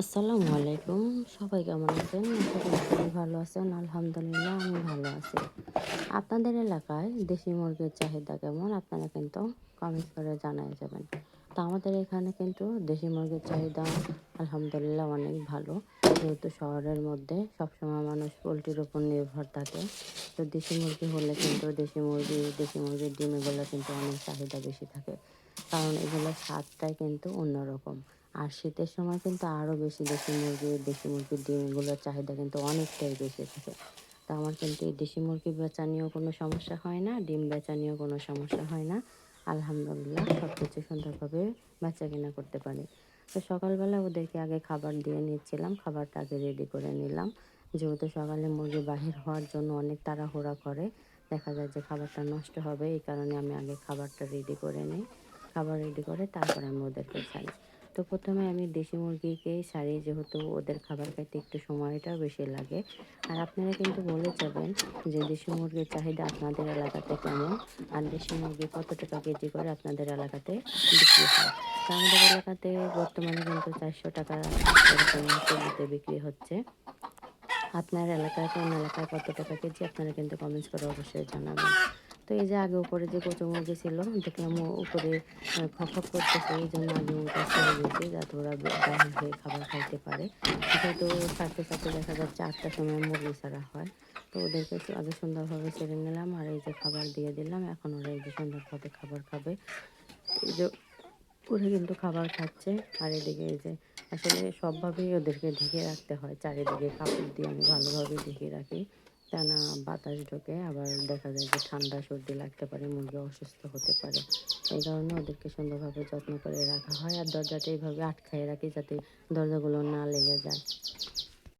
আসসালামু আলাইকুম। সবাই কেমন আছেন? সবাই ভালো আছেন। আলহামদুলিল্লাহ, আমি ভালো আছি। আপনাদের এলাকায় দেশি মুরগির চাহিদা কেমন? আপনারা কিন্তু কমেন্ট করে জানাই যাবেন। তো আমাদের এখানে কিন্তু দেশি মুরগির চাহিদা আলহামদুলিল্লাহ অনেক ভালো। যেহেতু শহরের মধ্যে সবসময় মানুষ পোলট্রির উপর নির্ভর থাকে। তো দেশি মুরগি হলে কিন্তু দেশি মুরগি, দেশি মুরগির ডিম এগুলো কিন্তু অনেক চাহিদা বেশি থাকে। কারণ এগুলোর স্বাদটাই কিন্তু অন্যরকম। আর শীতের সময় কিন্তু আরও বেশি দেশি মুরগি, দেশি মুরগির ডিমগুলোর চাহিদা কিন্তু অনেকটাই বেশি থাকে। তা আমার কিন্তু এই দেশি মুরগি বেচা নিয়েও কোনো সমস্যা হয় না, ডিম বেচা নিয়েও কোনো সমস্যা হয় না। আলহামদুলিল্লাহ সব কিছু সুন্দরভাবে বেচা কিনা করতে পারি। তো সকালবেলা ওদেরকে আগে খাবার দিয়ে নিচ্ছিলাম, খাবারটা আগে রেডি করে নিলাম। যেহেতু সকালে মুরগি বাহির হওয়ার জন্য অনেক তাড়াহুড়া করে, দেখা যায় যে খাবারটা নষ্ট হবে, এই কারণে আমি আগে খাবারটা রেডি করে নিই। খাবার রেডি করে তারপরে আমি ওদেরকে ছাড়ি তো প্রথমে আমি দেশি মুরগিকেই ছাড়ি যেহেতু ওদের খাবার খাইতে একটু সময়টাও বেশি লাগে। আর আপনারা কিন্তু বলে যাবেন যে দেশি মুরগির চাহিদা আপনাদের এলাকাতে কেমন? আর দেশি মুরগি কত টাকা কেজি করে আপনাদের এলাকাতে বিক্রি হয়? আমাদের এলাকাতে বর্তমানে কিন্তু চারশো টাকা কেজিতে বিক্রি হচ্ছে। আপনার এলাকায় কোন এলাকায় কত টাকা কেজি? আপনারা কিন্তু কমেন্টস করে অবশ্যই জানাবেন। তো এই যে আগে উপরে যে কচু মুরগি ছিল দেখলাম উপরে খপ করতেছে, এই জন্য আগে ওটা ছেড়ে দিয়েছি যাতে ওরা বাহির হয়ে খাবার খাইতে পারে। যেহেতু ছাড়তে ছাড়তে দেখা যাচ্ছে আটটার সময় মুরগি ছাড়া হয়, তো ওদেরকে আগে সুন্দরভাবে ছেড়ে নিলাম, আর এই যে খাবার দিয়ে দিলাম, এখন ওরা এই যে সুন্দরভাবে খাবার খাবে। এই যে ওরা কিন্তু খাবার খাচ্ছে, আর এদিকে এই যে আসলে সবভাবেই ওদেরকে ঢেকে রাখতে হয়, চারিদিকে কাপড় দিয়ে আমি ভালোভাবে ঢেকে রাখি। তা না বাতাস ঢোকে, আবার দেখা যায় যে ঠান্ডা সর্দি লাগতে পারে মুরগি অসুস্থ হতে পারে। এই কারণে ওদেরকে সুন্দরভাবে যত্ন করে রাখা হয়, আর দরজাটা এইভাবে আটকায় রাখি যাতে দরজাগুলো না লেগে যায়।